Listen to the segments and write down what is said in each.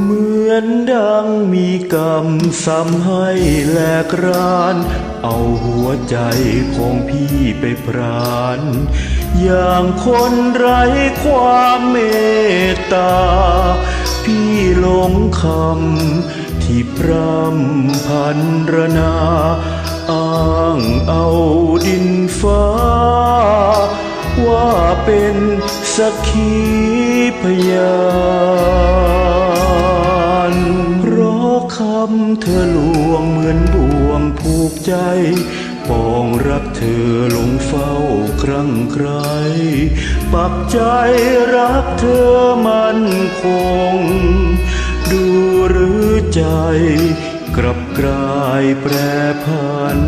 เหมือนดังมีกรรมซ้ำให้แหลกราน เอาหัวใจของพี่ไปพราน อย่างคนไร้ความเมตตา พี่หลงคำที่พร่ำพันรนาอ้างเอาดินฟ้า ว่าเป็นสักขีพยาน คำเธอลวงเหมือนบ่วงผูกใจ ปองรักเธอลงเฝ้าครั้งใคร ปักใจรักเธอมันคง ดูหรือใจกลับกลายแปรพัน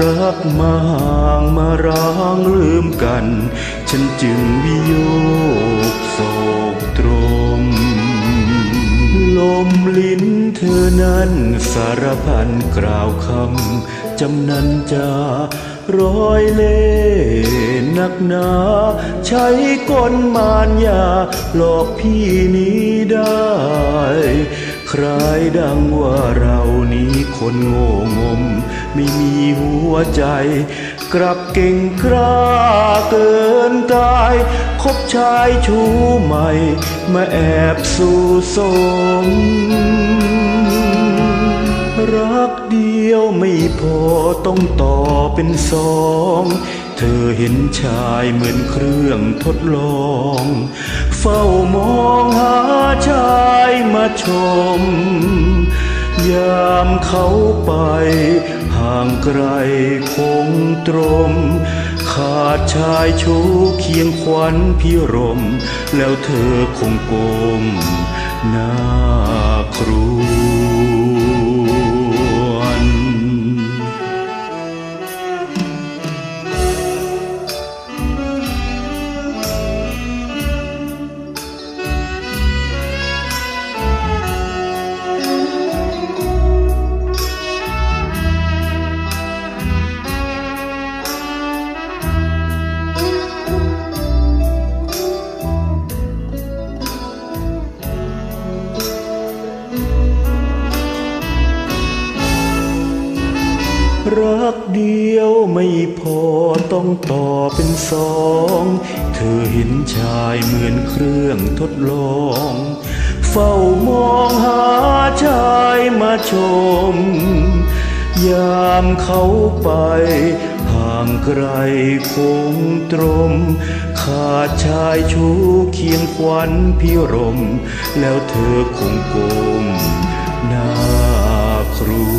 รักมาห่างมาร้างลืมกัน ฉันจึงวิโยก เธอนั้นสารพันกล่าวคำจำนันจาร้อยเล่นักหนา ใช้กลมารยาหลอกพี่นี้ได้ ใครดังว่าเรานี้คนโง่งม ไม่มีหัวใจ กลับเก่งกล้าเกินตายคบชายชู้ใหม่ มาแอบสู่สม รักเดียวไม่พอต้องต่อเป็นสอง เธอเห็นชายเหมือนเครื่องทดลอง เฝ้ามองหาชายมาชม ยามเขาไป ห่างไกลคงตรม ขาดชายชูเคียงขวัญพิรม แล้วเธอคงกลมหน้าครู รักเดียวไม่พอต้องต่อเป็นสอง เธอเห็นชายเหมือนเครื่องทดลอง เฝ้ามองหาชายมาชม ยามเขาไปห่างไกลคงตรม ขาดชายชูเคียงขวัญพิรม แล้วเธอคงกลมหน้าครู